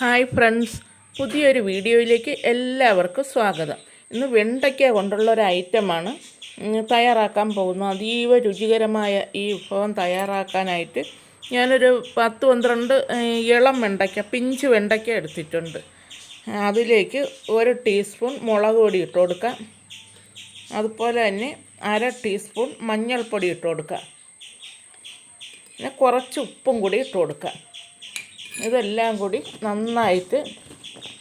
Hi friends. പുതിയൊരു വീഡിയോയിലേക്ക് എല്ലാവർക്കും സ്വാഗതം. ഇന്ന് വെണ്ടയ്ക്ക കൊണ്ടുള്ള ഒരു ഐറ്റമാണ്. തയ്യാറാക്കാൻ പോകുന്നത് അതീവ രുചികരമായ ഈ വിഭവം തയ്യാറാക്കാനായിട്ട് ഞാനൊരു പത്ത് പന്ത്രണ്ട് ഇളം വെണ്ടയ്ക്ക പിഞ്ച് വെണ്ടയ്ക്ക എടുത്തിട്ടുണ്ട്. അതിലേക്ക് ഒരു ടീസ്പൂൺ മുളക് പൊടി ഇട്ട് കൊടുക്കാം. അതുപോലെ തന്നെ അര ടീസ്പൂൺ മഞ്ഞൾപ്പൊടി ഇട്ട് കൊടുക്കാം. പിന്നെ കുറച്ച് ഉപ്പും കൂടി ഇട്ട് കൊടുക്കാം. ഇതെല്ലാം കൂടി നന്നായിട്ട്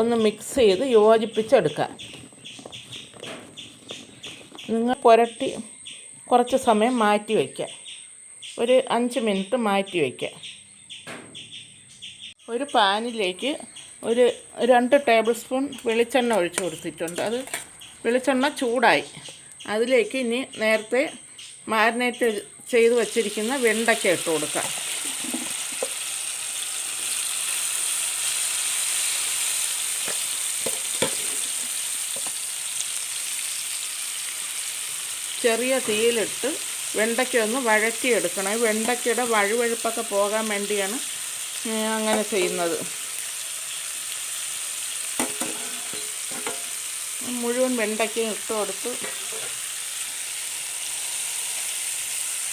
ഒന്ന് മിക്സ് ചെയ്ത് യോജിപ്പിച്ചെടുക്കാം നിങ്ങൾ പുരട്ടി കുറച്ച് സമയം മാറ്റി വയ്ക്കുക. ഒരു അഞ്ച് മിനിറ്റ് മാറ്റി വയ്ക്കുക. ഒരു പാനിലേക്ക് ഒരു രണ്ട് ടേബിൾ സ്പൂൺ വെളിച്ചെണ്ണ ഒഴിച്ചു കൊടുത്തിട്ടുണ്ട്. അത് വെളിച്ചെണ്ണ ചൂടായി. അതിലേക്ക് ഇനി നേരത്തെ മാരിനേറ്റ് ചെയ്ത് വച്ചിരിക്കുന്ന വെണ്ടയ്ക്ക ഇട്ട് കൊടുക്കാം ചെറിയ തീയിലിട്ട് വെണ്ടയ്ക്ക ഒന്ന് വഴറ്റിയെടുക്കണം. ഈ വെണ്ടയ്ക്കയുടെ വഴുവഴുപ്പൊക്കെ പോകാൻ വേണ്ടിയാണ് അങ്ങനെ ചെയ്യുന്നത്. മുഴുവൻ വെണ്ടയ്ക്കയും ഇട്ട് കൊടുത്ത്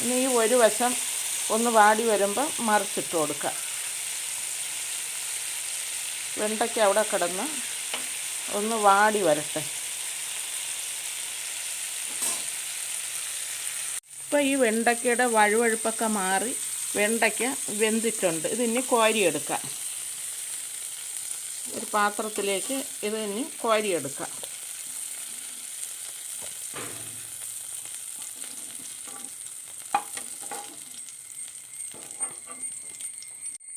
ഇനി ഈ ഒരു വശം ഒന്ന് വാടി വരുമ്പോൾ മറിച്ചിട്ട് കൊടുക്കുക. വെണ്ടയ്ക്ക അവിടെ കിടന്ന് ഒന്ന് വാടി വരട്ടെ. ഇപ്പോൾ ഈ വെണ്ടയ്ക്കയുടെ വഴുവഴുപ്പൊക്കെ മാറി വെണ്ടയ്ക്ക വെന്തിട്ടുണ്ട്. ഇത് ഇനി കോരിയെടുക്കാം. ഒരു പാത്രത്തിലേക്ക് ഇത് ഇനി കോരിയെടുക്കാം.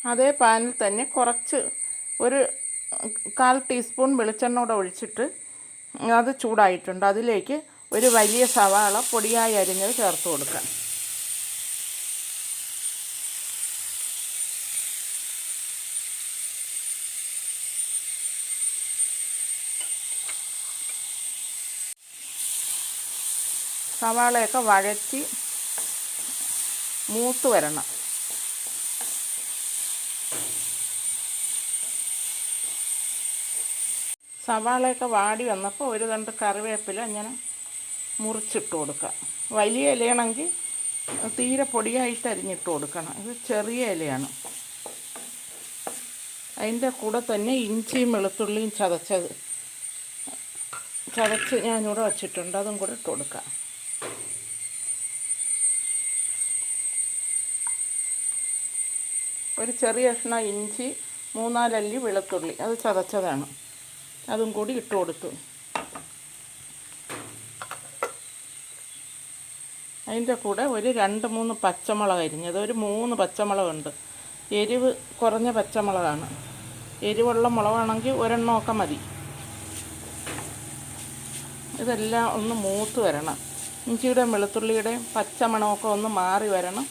അതേ പാനിൽ തന്നെ കുറച്ച് ഒരു കാൽ ടീസ്പൂൺ വെളിച്ചെണ്ണ കൂടെ ഒഴിച്ചിട്ട് അത് ചൂടായിട്ടുണ്ട്. അതിലേക്ക് ഒരു വലിയ സവാള പൊടിയായി അരിഞ്ഞത് ചേർത്ത് കൊടുക്കാം. സവാളയൊക്കെ വഴറ്റി മൂത്ത് വരണം. സവാളയൊക്കെ വാടി വന്നപ്പോൾ ഒരു രണ്ട് കറിവേപ്പില ഇങ്ങനെ മുറിച്ചിട്ട് കൊടുക്കുക. വലിയ ഇലയാണെങ്കിൽ തീരെ പൊടിയായിട്ട് അരിഞ്ഞിട്ട് കൊടുക്കണം. ഇത് ചെറിയ ഇലയാണ്. അതിന്റെ കൂടെ തന്നെ ഇഞ്ചിയും വെളുത്തുള്ളിയും ചതച്ചത് ചതച്ച് ഞാനിവിടെ വച്ചിട്ടുണ്ട്. അതും കൂടെ ഇട്ട് കൊടുക്കാം ഒരു ചെറിയ കഷ്ണ ഇഞ്ചി മൂന്നാലല്ലി വെളുത്തുള്ളി. അത് ചതച്ചതാണ്. അതും കൂടി ഇട്ട് കൊടുത്തു. അതിന്റെ കൂടെ ഒരു രണ്ട് മൂന്ന് പച്ചമുളക് അരിഞ്ഞത് ഒരു മൂന്ന് പച്ചമുളകുണ്ട്. എരിവ് കുറഞ്ഞ പച്ചമുളകാണ്. എരിവുള്ള മുളകാണെങ്കിൽ ഒരെണ്ണമൊക്കെ മതി. ഇതെല്ലാം ഒന്ന് മൂത്ത് വരണം. ഇഞ്ചിയുടെയും വെളുത്തുള്ളിയുടെയും പച്ചമണമൊക്കെ ഒന്ന് മാറി വരണം.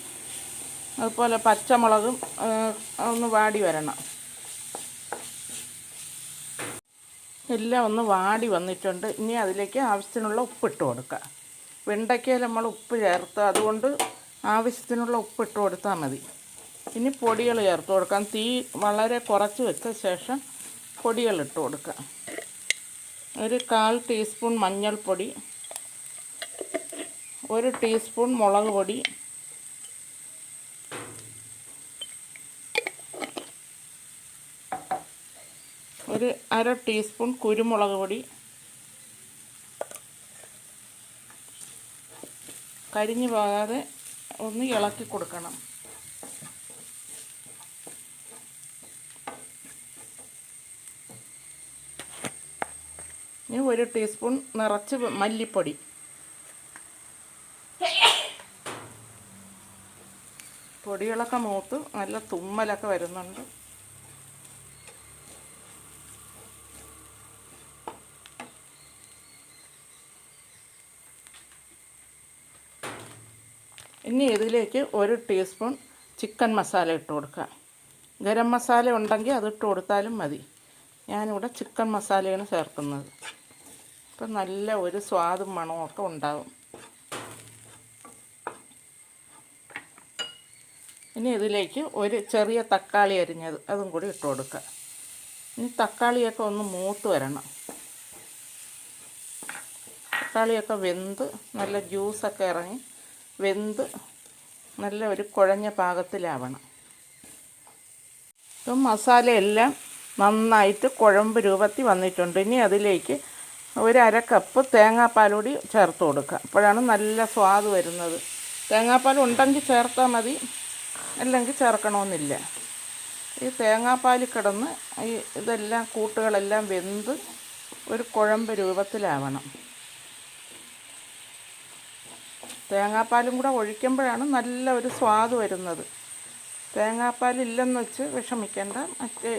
അതുപോലെ പച്ചമുളകും ഒന്ന് വാടി വരണം. എല്ലാം ഒന്ന് വാടി വന്നിട്ടുണ്ട്. ഇനി അതിലേക്ക് ആവശ്യത്തിനുള്ള ഉപ്പിട്ട് കൊടുക്കുക വെണ്ടയ്ക്കയിൽ നമ്മൾ ഉപ്പ് ചേർത്ത് അതുകൊണ്ട് ആവശ്യത്തിനുള്ള ഉപ്പ് ഇട്ട് കൊടുത്താൽ മതി. ഇനി പൊടികൾ ചേർത്ത് കൊടുക്കാം. തീ വളരെ കുറച്ച് വെച്ച ശേഷം പൊടികൾ ഇട്ട് കൊടുക്കാം. ഒരു കാൽ ടീസ്പൂൺ മഞ്ഞൾപ്പൊടി ഒരു ടീസ്പൂൺ മുളക് പൊടി ഒരു അര ടീസ്പൂൺ കുരുമുളക് പൊടി കരിഞ്ഞു പോകാതെ ഒന്ന് ഇളക്കി കൊടുക്കണം. ഇനി ഒരു ടീസ്പൂൺ നിറച്ച് മല്ലിപ്പൊടി. പൊടികളൊക്കെ മൂത്ത് നല്ല തുമ്മലൊക്കെ വരുന്നുണ്ട്. ഇനി ഇതിലേക്ക് ഒരു ടീസ്പൂൺ ചിക്കൻ മസാല ഇട്ട് കൊടുക്കുക. ഗരം മസാല ഉണ്ടെങ്കിൽ അത് ഇട്ട് കൊടുത്താലും മതി. ഞാനിവിടെ ചിക്കൻ മസാലയാണ് ചേർക്കുന്നത്. അപ്പം നല്ല ഒരു സ്വാദും മണമൊക്കെ ഉണ്ടാവും. ഇനി ഇതിലേക്ക് ഒരു ചെറിയ തക്കാളി അരിഞ്ഞത് അതും കൂടി ഇട്ട് കൊടുക്കുക. ഇനി തക്കാളിയൊക്കെ ഒന്ന് മൂത്ത് വരണം. തക്കാളിയൊക്കെ വെന്ത് നല്ല ജ്യൂസൊക്കെ ഇറങ്ങി വെന്ത് നല്ല ഒരു കുഴഞ്ഞ പാകത്തിലാവണം. ഇപ്പം മസാലയെല്ലാം നന്നായിട്ട് കുഴമ്പ് രൂപത്തിൽ വന്നിട്ടുണ്ട്. ഇനി അതിലേക്ക് ഒരു അര കപ്പ് തേങ്ങാപ്പാലൂടി ചേർത്ത് കൊടുക്കുക. അപ്പോഴാണ് നല്ല സ്വാദ് വരുന്നത്. തേങ്ങാപ്പാൽ ഉണ്ടെങ്കിൽ ചേർത്താൽ മതി അല്ലെങ്കിൽ ചേർക്കണമെന്നില്ല. ഈ തേങ്ങാപ്പാൽ കിടന്ന് ഈ ഇതെല്ലാം കൂട്ടുകളെല്ലാം വെന്ത് ഒരു കുഴമ്പ് രൂപത്തിലാവണം. തേങ്ങാപ്പാലും കൂടെ ഒഴിക്കുമ്പോഴാണ് നല്ല ഒരു സ്വാദ് വരുന്നത്. തേങ്ങാപ്പാൽ ഇല്ലെന്ന് വെച്ച് വിഷമിക്കേണ്ട. മറ്റേ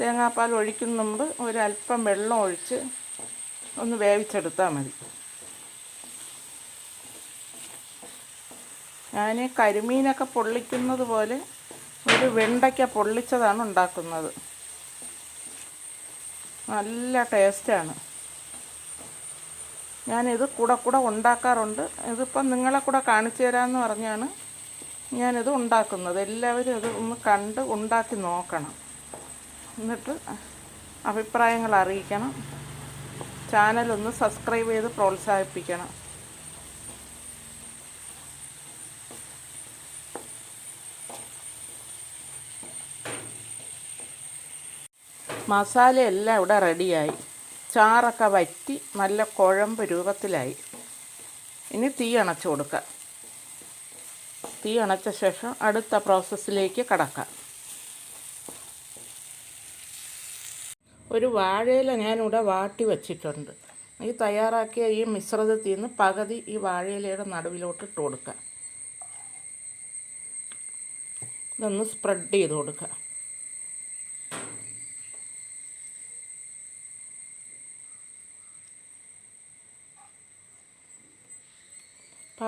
തേങ്ങാപ്പാൽ ഒഴിക്കുന്ന മുമ്പ് ഒരല്പം വെള്ളം ഒഴിച്ച് ഒന്ന് വേവിച്ചെടുത്താൽ മതി. ഞാൻ കരിമീനൊക്കെ പൊള്ളിക്കുന്നത് പോലെ ഒരു വെണ്ടയ്ക്ക പൊള്ളിച്ചതാണ് ഉണ്ടാക്കുന്നത്. നല്ല ടേസ്റ്റാണ്. ഞാനിത് കൂടെ കൂടെ ഉണ്ടാക്കാറുണ്ട്. ഇതിപ്പം നിങ്ങളെ കൂടെ കാണിച്ചു തരാമെന്ന് പറഞ്ഞാണ് ഞാനിത് ഉണ്ടാക്കുന്നത്. എല്ലാവരും ഇത് ഒന്ന് കണ്ട് ഉണ്ടാക്കി നോക്കണം. എന്നിട്ട് അഭിപ്രായങ്ങൾ അറിയിക്കണം. ചാനൽ ഒന്ന് സബ്സ്ക്രൈബ് ചെയ്ത് പ്രോത്സാഹിപ്പിക്കണം. മസാലയെല്ലാം ഇവിടെ റെഡിയായി. ചാറൊക്കെ വറ്റി നല്ല കുഴമ്പ് രൂപത്തിലായി. ഇനി തീ അണച്ചു കൊടുക്കുക തീ അണച്ച ശേഷം അടുത്ത പ്രോസസ്സിലേക്ക് കടക്കാം. ഒരു വാഴയില ഞാനിവിടെ വാട്ടി വച്ചിട്ടുണ്ട്. ഈ തയ്യാറാക്കിയ ഈ മിശ്രിതത്തിൽ നിന്ന് പകുതി ഈ വാഴയിലയുടെ നടുവിലോട്ട് ഇട്ട് കൊടുക്കുക ഇതൊന്ന് സ്പ്രെഡ് ചെയ്ത് കൊടുക്കുക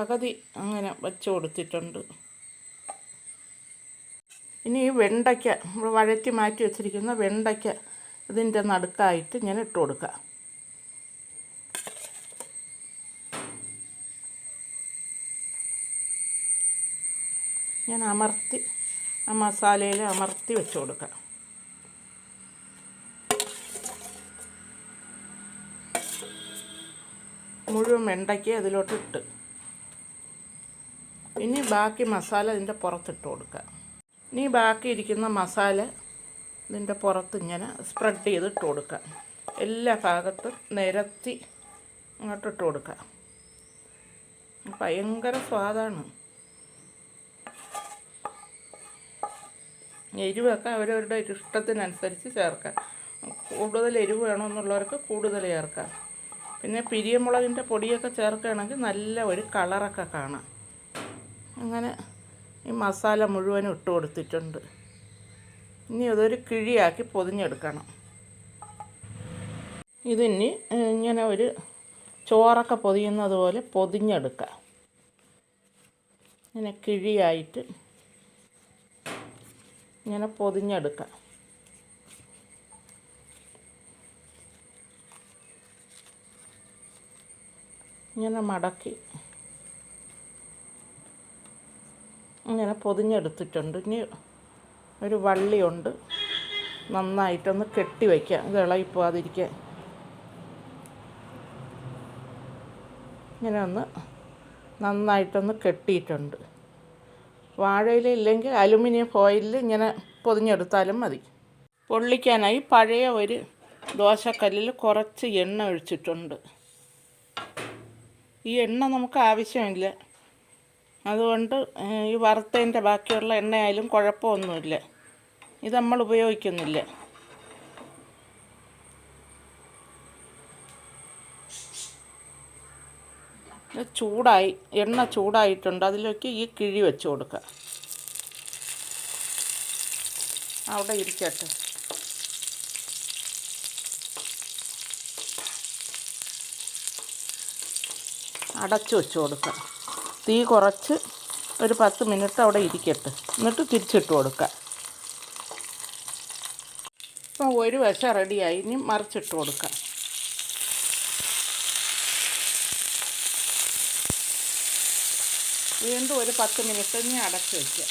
പകുതി അങ്ങനെ വെച്ച് കൊടുത്തിട്ടുണ്ട്. ഇനി ഈ വെണ്ടയ്ക്ക നമ്മൾ വഴറ്റി മാറ്റി വെച്ചിരിക്കുന്ന വെണ്ടയ്ക്ക ഇതിന്റെ നടുക്കായിട്ട് ഞാൻ ഇട്ട് കൊടുക്കാം. ഞാൻ അമർത്തി ആ മസാലയിൽ അമർത്തി വെച്ച് കൊടുക്കാം. മുഴുവൻ വെണ്ടയ്ക്ക അതിലോട്ട് ഇട്ട്. ഇനി ബാക്കി മസാല ഇതിന്റെ പുറത്തിട്ട് കൊടുക്കുക ഇനി ബാക്കി ഇരിക്കുന്ന മസാല ഇതിന്റെ പുറത്ത് ഇങ്ങനെ സ്പ്രെഡ് ചെയ്ത് ഇട്ട് കൊടുക്കുക എല്ലാ ഭാഗത്തും നിരത്തി അങ്ങോട്ട് ഇട്ട് കൊടുക്കുക ഭയങ്കര സ്വാദാണ്. എരിവൊക്കെ അവരവരുടെ ഇഷ്ടത്തിനനുസരിച്ച് ചേർക്കാം. കൂടുതൽ എരിവ് വേണമെന്നുള്ളവർക്ക് കൂടുതൽ ചേർക്കാം. പിന്നെ പിരിയമുളകിന്റെ പൊടിയൊക്കെ ചേർക്കുകയാണെങ്കിൽ നല്ല ഒരു കളറൊക്കെ കാണാം. അങ്ങനെ ഈ മസാല മുഴുവനും ഇട്ട് കൊടുത്തിട്ടുണ്ട്. ഇനി അതൊരു കിഴിയാക്കി പൊതിഞ്ഞെടുക്കണം. ഇതിനി ഇങ്ങനെ ഒരു ചോറൊക്കെ പൊതിയുന്നത് പോലെ പൊതിഞ്ഞെടുക്കാം. ഇങ്ങനെ കിഴിയായിട്ട് ഇങ്ങനെ പൊതിഞ്ഞെടുക്കുക ഇങ്ങനെ മടക്കി ഇങ്ങനെ പൊതിഞ്ഞെടുത്തിട്ടുണ്ട്. ഇനി ഒരു വള്ളിയുണ്ട്. നന്നായിട്ടൊന്ന് കെട്ടി ഇളകിപ്പോവാതിരിക്കാൻ ഇങ്ങനെ ഒന്ന് നന്നായിട്ടൊന്ന് കെട്ടിയിട്ടുണ്ട്. വാഴയില ഇല്ലെങ്കിൽ അലുമിനിയം ഫോയിലിൽ ഇങ്ങനെ പൊതിഞ്ഞെടുത്താലും മതി. പൊള്ളിക്കാനായി പഴയ ഒരു ദോശക്കല്ലിൽ കുറച്ച് എണ്ണ ഒഴിച്ചിട്ടുണ്ട്. ഈ എണ്ണ നമുക്ക് ആവശ്യമില്ല. അതുകൊണ്ട് ഈ വറുത്തതിന്റെ ബാക്കിയുള്ള എണ്ണയായാലും കുഴപ്പമൊന്നുമില്ല. ഇത് നമ്മൾ ഉപയോഗിക്കുന്നില്ല. ഇത് ചൂടായി എണ്ണ ചൂടായിട്ടുണ്ട്. അതിലേക്ക് ഈ കിഴി വെച്ച് കൊടുക്കുക അവിടെ ഇരിക്കട്ടെ. അടച്ചു വെച്ച് കൊടുക്കുക തീ കുറച്ച് ഒരു പത്ത് മിനിറ്റ് അവിടെ ഇരിക്കട്ടെ. എന്നിട്ട് തിരിച്ചിട്ട് കൊടുക്കാം. ഇപ്പം ഒരു വശം റെഡിയായി ഇനി മറിച്ചിട്ട് കൊടുക്കാം. വീണ്ടും ഒരു പത്ത് മിനിറ്റ് ഇനി അടച്ചു വയ്ക്കുക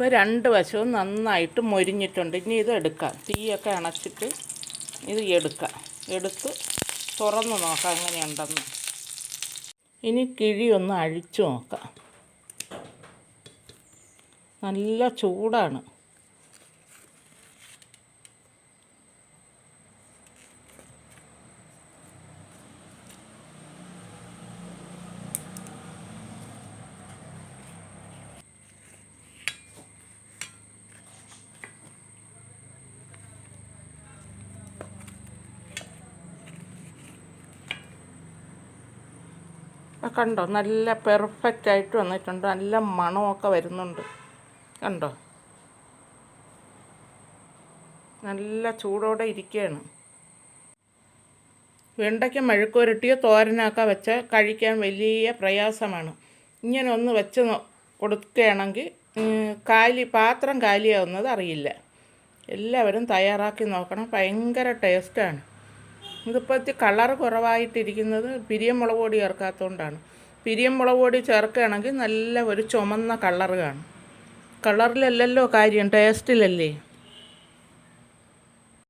ഇപ്പോൾ രണ്ട് വശവും നന്നായിട്ട് മൊരിഞ്ഞിട്ടുണ്ട്. ഇനി ഇത് എടുക്കാം. തീയൊക്കെ അണച്ചിട്ട് ഇത് എടുക്കാം. എടുത്ത് തുറന്ന് നോക്കാം എങ്ങനെയുണ്ടെന്ന്. ഇനി കിഴി ഒന്ന് അഴിച്ചു നോക്കാം. നല്ല ചൂടാണ്. കണ്ടോ? നല്ല പെർഫെക്റ്റ് ആയിട്ട് വന്നിട്ടുണ്ട്. നല്ല മണമൊക്കെ വരുന്നുണ്ട്. കണ്ടോ? നല്ല ചൂടോടെ ഇരിക്കുകയാണ് വെണ്ടയ്ക്ക മെഴുക്കുരട്ടിയോ തോരനൊക്കെ വെച്ച് കഴിക്കാൻ വലിയ പ്രയാസമാണ്. ഇങ്ങനെ ഒന്ന് വെച്ച് കൊടുക്കുകയാണെങ്കിൽ കാലി പാത്രം കാലിയാവുന്നത് അറിയില്ല. എല്ലാവരും തയ്യാറാക്കി നോക്കണം. ഭയങ്കര ടേസ്റ്റാണ് ഇതിപ്പോൾ കളർ കുറവായിട്ടിരിക്കുന്നത് പിരിയം മുളക് പൊടി ചേർക്കാത്തതുകൊണ്ടാണ് പിരിയം മുളക് പൊടി ചേർക്കുകയാണെങ്കിൽ നല്ല ഒരു ചുമന്ന കളർ കാണും. കളറിലല്ലല്ലോ കാര്യം ടേസ്റ്റിലല്ലേ